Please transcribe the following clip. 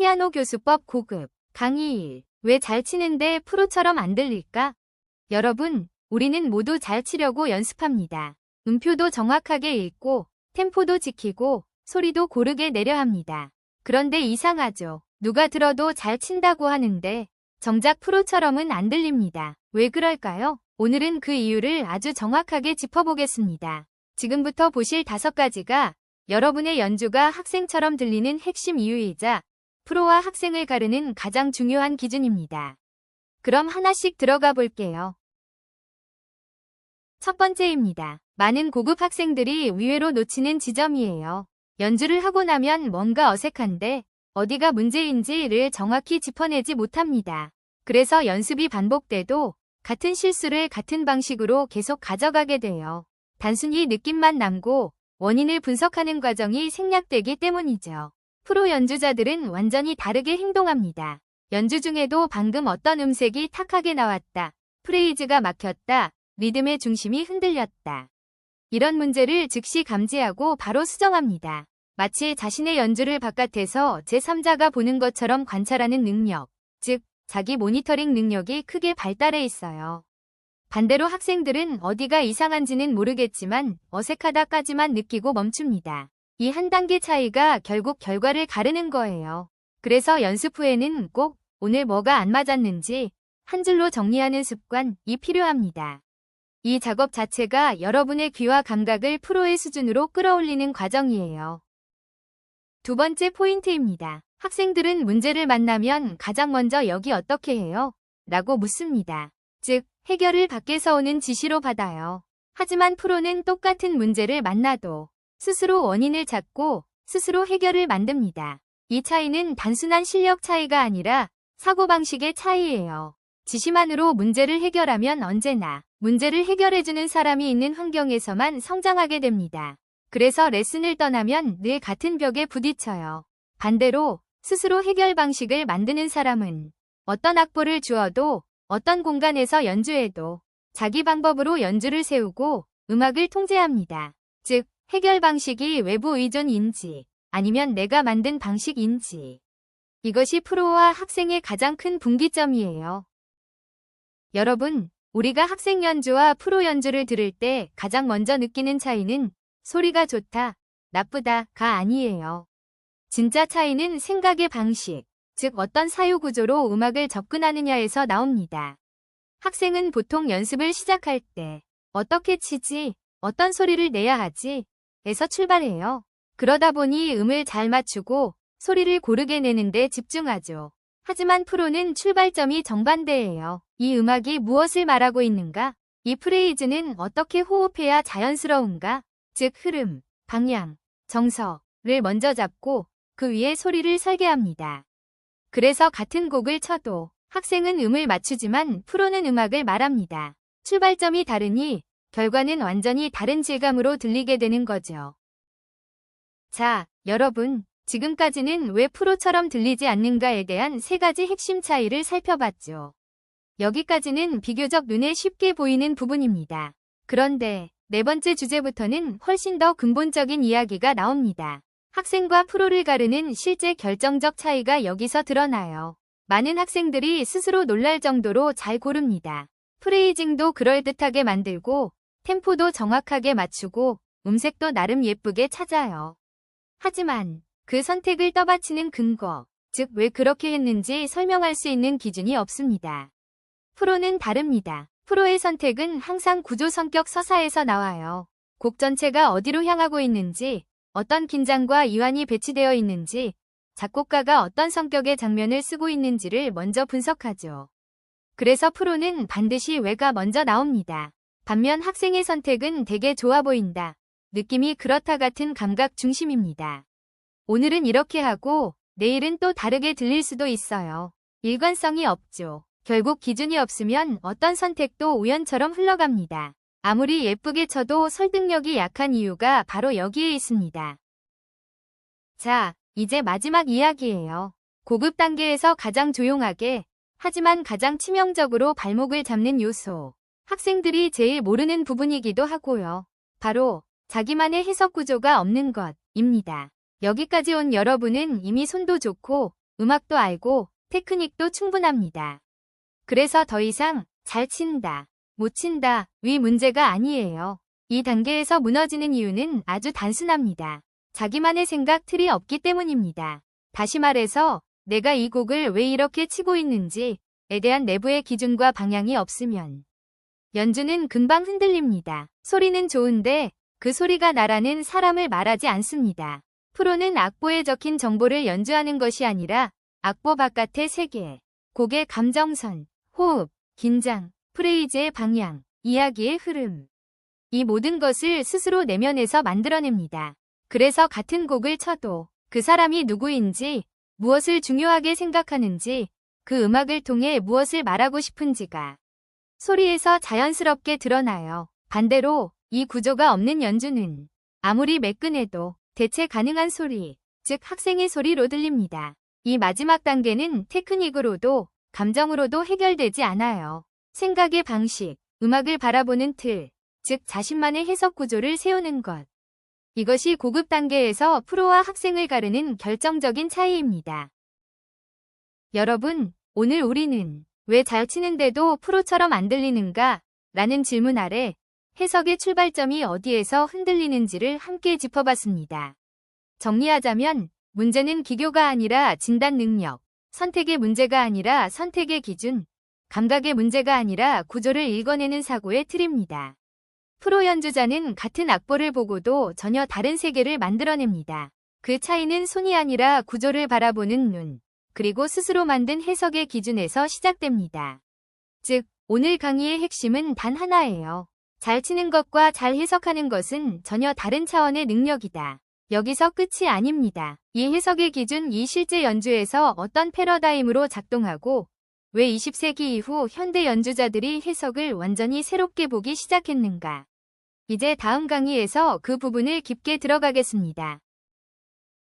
피아노 교수법 고급 강의 1. 왜 잘 치는데 프로처럼 안 들릴까? 여러분, 우리는 모두 잘 치려고 연습합니다. 음표도 정확하게 읽고 템포도 지키고 소리도 고르게 내려 합니다. 그런데 이상하죠. 누가 들어도 잘 친다고 하는데 정작 프로처럼은 안 들립니다. 왜 그럴까요? 오늘은 그 이유를 아주 정확하게 짚어보겠습니다. 지금부터 보실 다섯 가지가 여러분의 연주가 학생처럼 들리는 핵심 이유이자 프로와 학생을 가르는 가장 중요한 기준입니다. 그럼 하나씩 들어가 볼게요. 첫 번째입니다. 많은 고급 학생들이 위외로 놓치는 지점이에요. 연주를 하고 나면 뭔가 어색한데 어디가 문제인지를 정확히 짚어내지 못합니다. 그래서 연습이 반복돼도 같은 실수를 같은 방식으로 계속 가져가게 돼요. 단순히 느낌만 남고 원인을 분석하는 과정이 생략되기 때문이죠. 프로 연주자들은 완전히 다르게 행동합니다. 연주 중에도 방금 어떤 음색이 탁하게 나왔다. 프레이즈가 막혔다. 리듬의 중심이 흔들렸다. 이런 문제를 즉시 감지하고 바로 수정합니다. 마치 자신의 연주를 바깥에서 제3자가 보는 것처럼 관찰하는 능력, 즉 자기 모니터링 능력이 크게 발달해 있어요. 반대로 학생들은 어디가 이상한지는 모르겠지만 어색하다까지만 느끼고 멈춥니다. 이 한 단계 차이가 결국 결과를 가르는 거예요. 그래서 연습 후에는 꼭 오늘 뭐가 안 맞았는지 한 줄로 정리하는 습관이 필요합니다. 이 작업 자체가 여러분의 귀와 감각을 프로의 수준으로 끌어올리는 과정이에요. 두 번째 포인트입니다. 학생들은 문제를 만나면 가장 먼저 여기 어떻게 해요? 라고 묻습니다. 즉, 해결을 밖에서 오는 지시로 받아요. 하지만 프로는 똑같은 문제를 만나도 스스로 원인을 찾고 스스로 해결을 만듭니다. 이 차이는 단순한 실력 차이가 아니라 사고방식의 차이예요. 지시만으로 문제를 해결하면 언제나 문제를 해결해주는 사람이 있는 환경에서만 성장하게 됩니다. 그래서 레슨을 떠나면 늘 같은 벽에 부딪혀요. 반대로 스스로 해결 방식을 만드는 사람은 어떤 악보를 주어도 어떤 공간에서 연주해도 자기 방법으로 연주를 세우고 음악을 통제합니다. 즉, 해결 방식이 외부 의존인지 아니면 내가 만든 방식인지. 이것이 프로와 학생의 가장 큰 분기점이에요. 여러분, 우리가 학생 연주와 프로 연주를 들을 때 가장 먼저 느끼는 차이는 소리가 좋다, 나쁘다가 아니에요. 진짜 차이는 생각의 방식, 즉 어떤 사유 구조로 음악을 접근하느냐에서 나옵니다. 학생은 보통 연습을 시작할 때 어떻게 치지, 어떤 소리를 내야 하지, 에서 출발해요. 그러다 보니 음을 잘 맞추고 소리를 고르게 내는데 집중하죠. 하지만 프로는 출발점이 정반대예요. 이 음악이 무엇을 말하고 있는가? 이 프레이즈는 어떻게 호흡해야 자연스러운가? 즉 흐름, 방향, 정서를 먼저 잡고 그 위에 소리를 설계합니다. 그래서 같은 곡을 쳐도 학생은 음을 맞추지만 프로는 음악을 말합니다. 출발점이 다르니 결과는 완전히 다른 질감으로 들리게 되는 거죠. 자, 여러분, 지금까지는 왜 프로처럼 들리지 않는가에 대한 세 가지 핵심 차이를 살펴봤죠. 여기까지는 비교적 눈에 쉽게 보이는 부분입니다. 그런데 네 번째 주제부터는 훨씬 더 근본적인 이야기가 나옵니다. 학생과 프로를 가르는 실제 결정적 차이가 여기서 드러나요. 많은 학생들이 스스로 놀랄 정도로 잘 고릅니다. 프레이징도 그럴듯하게 만들고 템포도 정확하게 맞추고 음색도 나름 예쁘게 찾아요. 하지만 그 선택을 떠받치는 근거, 즉 왜 그렇게 했는지 설명할 수 있는 기준이 없습니다. 프로는 다릅니다. 프로의 선택은 항상 구조 성격 서사에서 나와요. 곡 전체가 어디로 향하고 있는지, 어떤 긴장과 이완이 배치되어 있는지, 작곡가가 어떤 성격의 장면을 쓰고 있는지를 먼저 분석하죠. 그래서 프로는 반드시 왜가 먼저 나옵니다. 반면 학생의 선택은 되게 좋아 보인다. 느낌이 그렇다 같은 감각 중심입니다. 오늘은 이렇게 하고 내일은 또 다르게 들릴 수도 있어요. 일관성이 없죠. 결국 기준이 없으면 어떤 선택도 우연처럼 흘러갑니다. 아무리 예쁘게 쳐도 설득력이 약한 이유가 바로 여기에 있습니다. 자, 이제 마지막 이야기예요. 고급 단계에서 가장 조용하게, 하지만 가장 치명적으로 발목을 잡는 요소. 학생들이 제일 모르는 부분이기도 하고요. 바로 자기만의 해석 구조가 없는 것입니다. 여기까지 온 여러분은 이미 손도 좋고 음악도 알고 테크닉도 충분합니다. 그래서 더 이상 잘 친다, 못 친다, 위 문제가 아니에요. 이 단계에서 무너지는 이유는 아주 단순합니다. 자기만의 생각 틀이 없기 때문입니다. 다시 말해서 내가 이 곡을 왜 이렇게 치고 있는지에 대한 내부의 기준과 방향이 없으면 연주는 금방 흔들립니다. 소리는 좋은데 그 소리가 나라는 사람을 말하지 않습니다. 프로는 악보에 적힌 정보를 연주하는 것이 아니라 악보 바깥의 세계, 곡의 감정선, 호흡, 긴장, 프레이즈의 방향, 이야기의 흐름. 이 모든 것을 스스로 내면에서 만들어냅니다. 그래서 같은 곡을 쳐도 그 사람이 누구인지, 무엇을 중요하게 생각하는지, 그 음악을 통해 무엇을 말하고 싶은지가 소리에서 자연스럽게 드러나요. 반대로 이 구조가 없는 연주는 아무리 매끈해도 대체 가능한 소리, 즉 학생의 소리로 들립니다. 이 마지막 단계는 테크닉으로도 감정으로도 해결되지 않아요. 생각의 방식, 음악을 바라보는 틀, 즉 자신만의 해석 구조를 세우는 것. 이것이 고급 단계에서 프로와 학생을 가르는 결정적인 차이입니다. 여러분, 오늘 우리는 왜 잘 치는데도 프로처럼 안 들리는가? 라는 질문 아래 해석의 출발점이 어디에서 흔들리는지를 함께 짚어봤습니다. 정리하자면 문제는 기교가 아니라 진단 능력, 선택의 문제가 아니라 선택의 기준, 감각의 문제가 아니라 구조를 읽어내는 사고의 틀입니다. 프로 연주자는 같은 악보를 보고도 전혀 다른 세계를 만들어냅니다. 그 차이는 손이 아니라 구조를 바라보는 눈, 그리고 스스로 만든 해석의 기준에서 시작됩니다. 즉, 오늘 강의의 핵심은 단 하나예요. 잘 치는 것과 잘 해석하는 것은 전혀 다른 차원의 능력이다. 여기서 끝이 아닙니다. 이 해석의 기준 이 실제 연주에서 어떤 패러다임으로 작동하고 왜 20세기 이후 현대 연주자들이 해석을 완전히 새롭게 보기 시작했는가. 이제 다음 강의에서 그 부분을 깊게 들어가겠습니다.